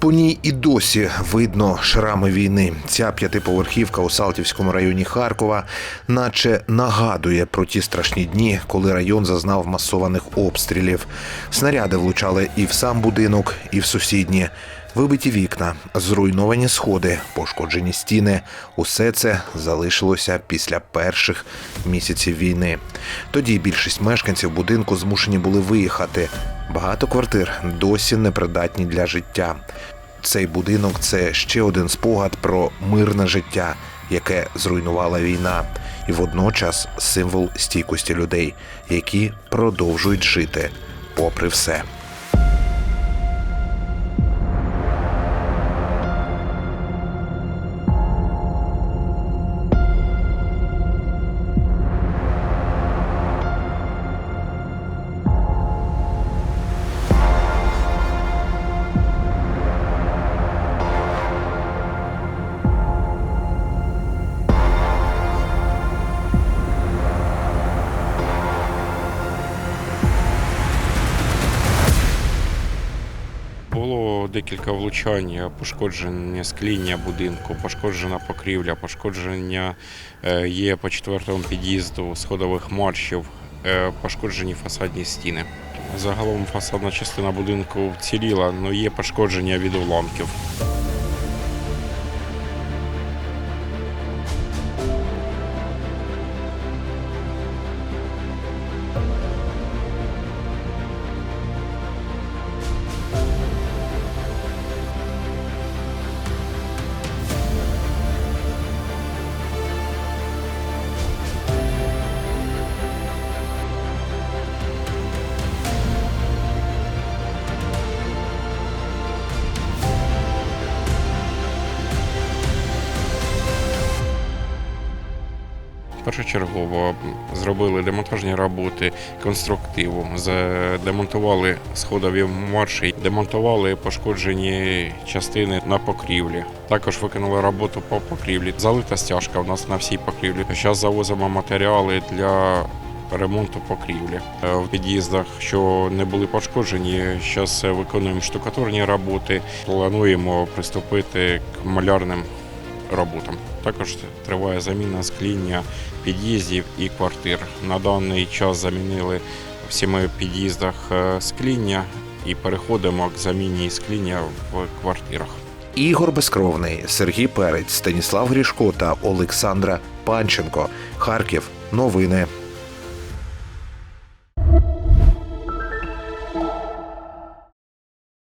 По ній і досі видно шрами війни. Ця п'ятиповерхівка у Салтівському районі Харкова, наче нагадує про ті страшні дні, коли район зазнав масованих обстрілів. Снаряди влучали і в сам будинок, і в сусідні. Вибиті вікна, зруйновані сходи, пошкоджені стіни. Усе це залишилося після перших місяців війни. Тоді більшість мешканців будинку змушені були виїхати. Багато квартир досі непридатні для життя. Цей будинок це ще один спогад про мирне життя, яке зруйнувала війна, і водночас символ стійкості людей, які продовжують жити попри все. Було декілька влучань, пошкодження скління будинку, пошкоджена покрівля, пошкодження е, є по четвертому під'їзду сходових маршів, е, пошкоджені фасадні стіни. Загалом фасадна частина будинку вціліла, але є пошкодження від уламків. Першочергово зробили демонтажні роботи конструктиву, демонтували сходові марші, демонтували пошкоджені частини на покрівлі. Також виконали роботу по покрівлі. Залита стяжка у нас на всій покрівлі. Зараз завозимо матеріали для ремонту покрівлі. Е, В під'їздах, що не були пошкоджені, зараз виконуємо штукатурні роботи. Плануємо приступити к малярним роботам. Також триває заміна скління під'їздів і квартир. На даний час замінили в сіми під'їздах е, скління і переходимо к заміні скління в квартирах. Ігор Безкровний, Сергій Перець, Станіслав Грішко та Олександра Панченко. Харків. Новини.